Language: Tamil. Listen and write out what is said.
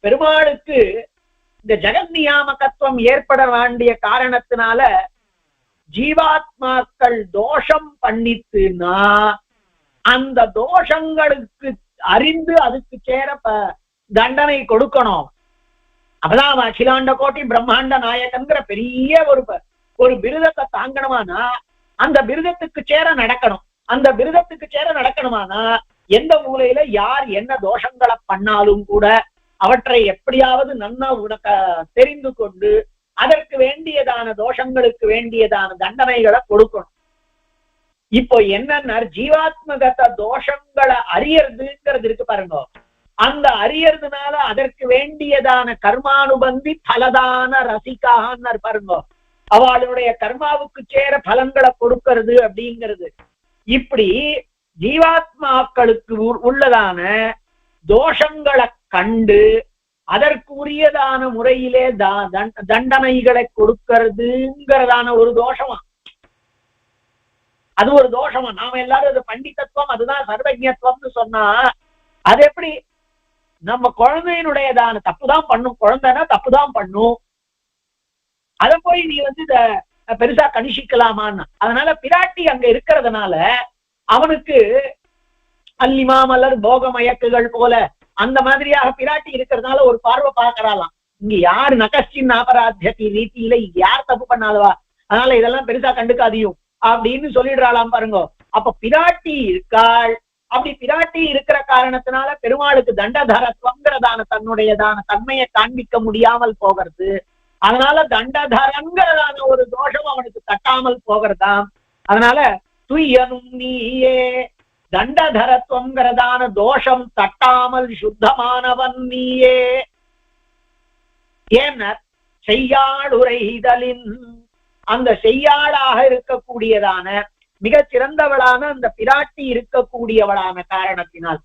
பெருமாளுக்கு இந்த ஜெகத் நியாமகத்துவம் ஏற்பட வேண்டிய காரணத்தினால ஜீவாத்மாக்கள் தோஷம் பண்ணித்துனா அந்த தோஷங்களுக்கு அறிந்து அதுக்கு சேர ப- தண்டனை கொடுக்கணும். அப்பதான் அகிலாண்ட கோட்டி பிரம்மாண்ட நாயகங்கிற பெரிய ஒரு ஒரு விருதத்தை தாங்கணுமானா அந்த விருதத்துக்கு சேர நடக்கணும். அந்த விருதத்துக்கு சேர நடக்கணுமானா எந்த மூலையில யார் என்ன தோஷங்களை பண்ணாலும் கூட அவற்றை எப்படியாவது நன்னா உனக்கு தெரிந்து கொண்டு அதற்கு வேண்டியதான தோஷங்களுக்கு வேண்டியதான தண்டனைகளை கொடுக்கணும். இப்போ என்னன்னா ஜீவாத்மகத தோஷங்களை அறியறதுங்கிறது இருக்கு பாருங்க. அந்த அறியறதுனால அதற்கு வேண்டியதான கர்மானுபந்தி பலதான ரசிகான்னு பாருங்க. அவளுடைய கர்மாவுக்கு சேர பலன்களை கொடுக்கறது அப்படிங்கிறது. இப்படி ஜீவாத்மாக்களுக்கு உள்ளதான தோஷங்களை கண்டு அதற்கு உரியதான முறையிலே தண்ட- தண்டனைகளை கொடுக்கிறதுங்கிறதான ஒரு தோஷமா? அது ஒரு தோஷமா? நாம எல்லாரும் அது பண்டிதத்துவம் அதுதான் சர்வஜத்துவம்னு சொன்னா அது எப்படி? நம்ம குழந்தையினுடையதான தப்புதான் பண்ணும். குழந்தைன்னா தப்புதான் பண்ணும். அத போய் நீ வந்து இத பெருசா கணிசிக்கலாமான்னு. அதனால பிராட்டி அங்க இருக்கிறதுனால அவனுக்கு அல்லிமா மலர் போக மயக்குகள் போல அந்த மாதிரியாக பிராட்டி இருக்கிறதுனால ஒரு பார்வை பார்க்கறாளாம். இங்க யாரு நகஸ்டின் அபராத்தியத்தி ரீதியில யார் தப்பு பண்ணாதவா அதனால இதெல்லாம் பெருசா கண்டுக்காதியும் அப்படின்னு சொல்லிடுறாளாம் பாருங்க. அப்ப பிராட்டி இருக்காள். அப்படி பிராட்டி இருக்கிற காரணத்தினால பெருமாளுக்கு தண்டதரத்துவங்கிறதான தன்னுடையதான தன்மையை காண்பிக்க முடியாமல் போகிறது. அதனால தண்டதரங்கிறதான ஒரு தோஷம் அவனுக்கு தட்டாமல் போகிறதாம். அதனால துய்யனும் நீயே தண்டதரத்துவங்கிறதான தோஷம் தட்டாமல் சுத்தமானவன் நீயே. ஏன்னர் செய்யாளுரைதலின் அந்த செய்யாளாக இருக்கக்கூடியதான மிகச் சிறந்தவளான அந்த பிராட்டி இருக்கக்கூடியவளான காரணத்தினால்